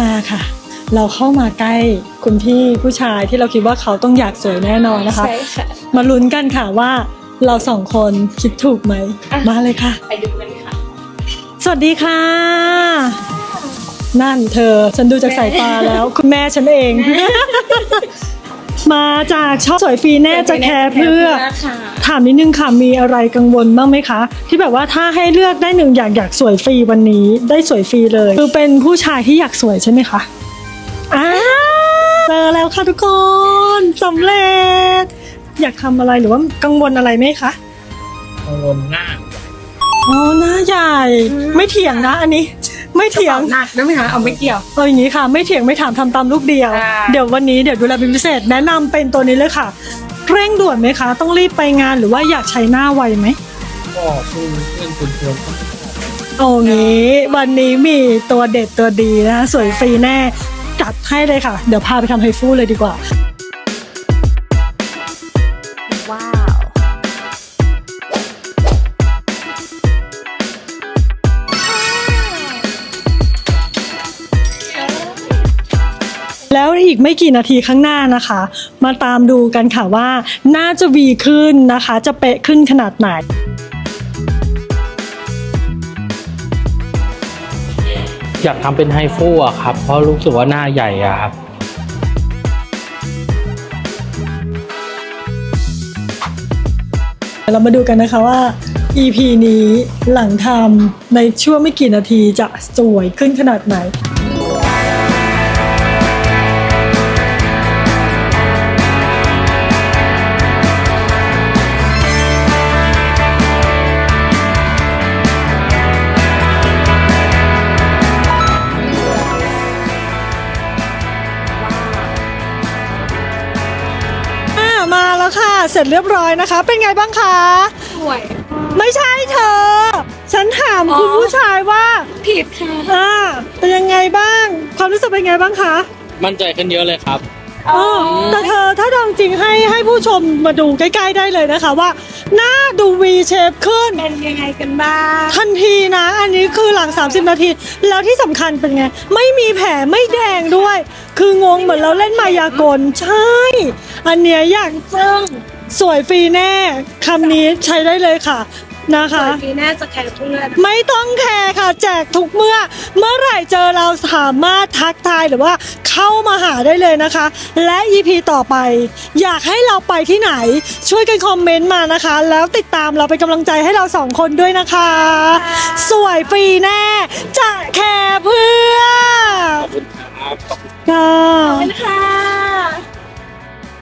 มาค่ะ เราเข้ามาใกล้คุณพี่ผู้ชายที่เราคิดว่าเขาต้องอยากสวยแน่นอนนะคะ ใช่ค่ะ มาลุ้นกันค่ะว่าเราสองคนคิดถูกไหม อะ มาเลยค่ะ ไปดูกันค่ะ สวัสดีค่ะ นั่นเธอ ฉันดูจากสายตาแล้ว คุณแม่ฉันเอง มาจากชอบสวยฟรีแน่จะแคร์เพื่อค่ะถามนิดนึงค่ะมีอะไรกังวลบ้างไหมคะ ที่แบบว่าถ้าให้เลือกได้หนึ่งอย่างอยากสวยฟรีวันนี้ได้สวยฟรีเลยคือเป็นผู้ชายที่อยากสวยใช่ไหมคะอ่าเจอแล้วค่ะทุกคนสำเร็จ อยากทำอะไรหรือว่ากังวลอะไรไหมคะกังวลหน้าอ๋อหน้าใหญ่ ไม่เถียงนะอันนี้ ไม่เถียงหนักได้ไหมคะเอาไม่เกี่ยว เอาอย่างนี้ค่ะ ไม่เถียงไม่ถามทำตามลูกเดียว อ่า เดี๋ยววันนี้เดี๋ยวดูแลเป็นพิเศษ แนะนำเป็นตัวนี้เลยค่ะเร่งด่วนไหมคะ ต้องรีบไปงานหรือว่าอยากใช้หน้าไวไหมก็สู้เพื่อนคุณชวนเขาโอ้งี้วันนี้มีตัวเด็ดตัวดีนะคะสวยฟรีแน่จัดให้เลยค่ะ เดี๋ยวพาไปทำไฮฟูเลยดีกว่า ว้าว อีกไม่กี่นาทีข้างหน้านะคะ มาตามดูกันค่ะว่า น่าจะวีขึ้นนะคะ จะเป๊ะขึ้นขนาดไหนอยากทำเป็นไฮฟูอะครับ เพราะรู้สึกว่าหน้าใหญ่อะครับ เรามาดูกันนะคะว่า EP นี้หลังทำในช่วงไม่กี่นาทีจะสวยขึ้นขนาดไหน มาแล้วค่ะ เสร็จเรียบร้อยนะคะ เป็นไงบ้างคะ สวย ไม่ใช่เธอ ฉันถามอ๋อคุณผู้ชายว่าผิดค่ะอ่าเป็นยังไงบ้าง ความรู้สึกเป็นไงบ้างคะมั่นใจขึ้นเยอะเลยครับเออแต่เธอถ้าดองจริงให้ให้ผู้ชมมาดูใกล้ๆได้เลยนะคะว่า หน้าดู V shape ขึ้น เป็นยังไงกันบ้างทันทีนะ อันนี้คือหลัง 30 นาที แล้วที่สำคัญเป็นไง ไม่มีแผลไม่แดงด้วย คืองงเหมือนเราเล่นมายากลใช่ อันเนี้ยอยากซึ่งสวยฟรีแน่คำนี้ใช้ได้เลยค่ะนะสวคะยปีหน้าจะแคร์เพื่อนไม่ต้องแคร์ค่ะ แจกทุกเมื่อ เมื่อไหร่เจอเราสามารถทักทายหรือว่าเข้ามาหาได้เลยนะคะ และ EP ต่อไป อยากให้เราไปที่ไหน ช่วยกันคอมเมนต์มานะคะ แล้วติดตามเราเป็นกำลังใจให้เราสองคนด้วยนะคะ สวยฟรีแน่ จะแคร์เพื่อขอบคุณครับ ค่ะ